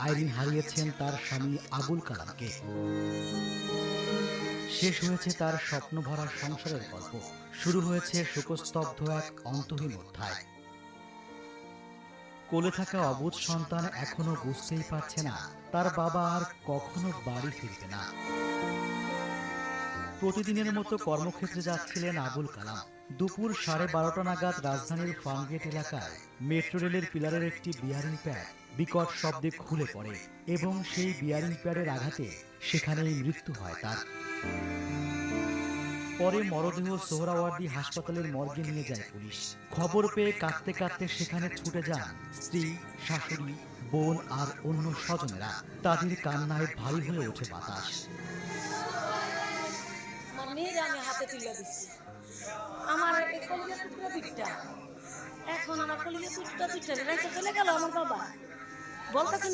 আইরিন হারিয়েছেন তার স্বামী আবুল কালামকে। শেষ হয়েছে তার স্বপ্ন ভরা সংসারের গল্প। শুরু হয়েছে শোকস্তব্ধ এক অন্তহীন অধ্যায়। কোলে থাকা অবুধ সন্তান এখনও বুঝতেই পারছে না, তার বাবা আর কখনো বাড়ি ফিরবে না। প্রতিদিনের মতো কর্মক্ষেত্রে যাচ্ছিলেন আবুল কালাম। দুপুর সাড়ে বারোটা নাগাদ রাজধানীর ফার্মগেট এলাকায় মেট্রো রেলের পিলারের একটি বিয়ারিং প্যাড বিকট শব্দে খুলে পড়ে এবং সেই বিয়ারিং প্যাডের আঘাতে সেখানেই মৃত্যু হয় তার। পরে মরদেহ সোহরাওয়ার্দী হাসপাতালের মর্গে নিয়ে যায় পুলিশ। খবর পেয়ে কাঁদতে কাঁদতে সেখানে ছুটে যান স্ত্রী, শাশুড়ি, বোন আর অন্য স্বজনেরা। তাদের কান্নায় ভারী হয়ে ওঠে বাতাস। মেয়ের আমি হাতে তুলে দিচ্ছি আমার দুইটা এখন আমার কলিজা টুকরা রেখে চলে গেল আমার বাবা। বলতেছেন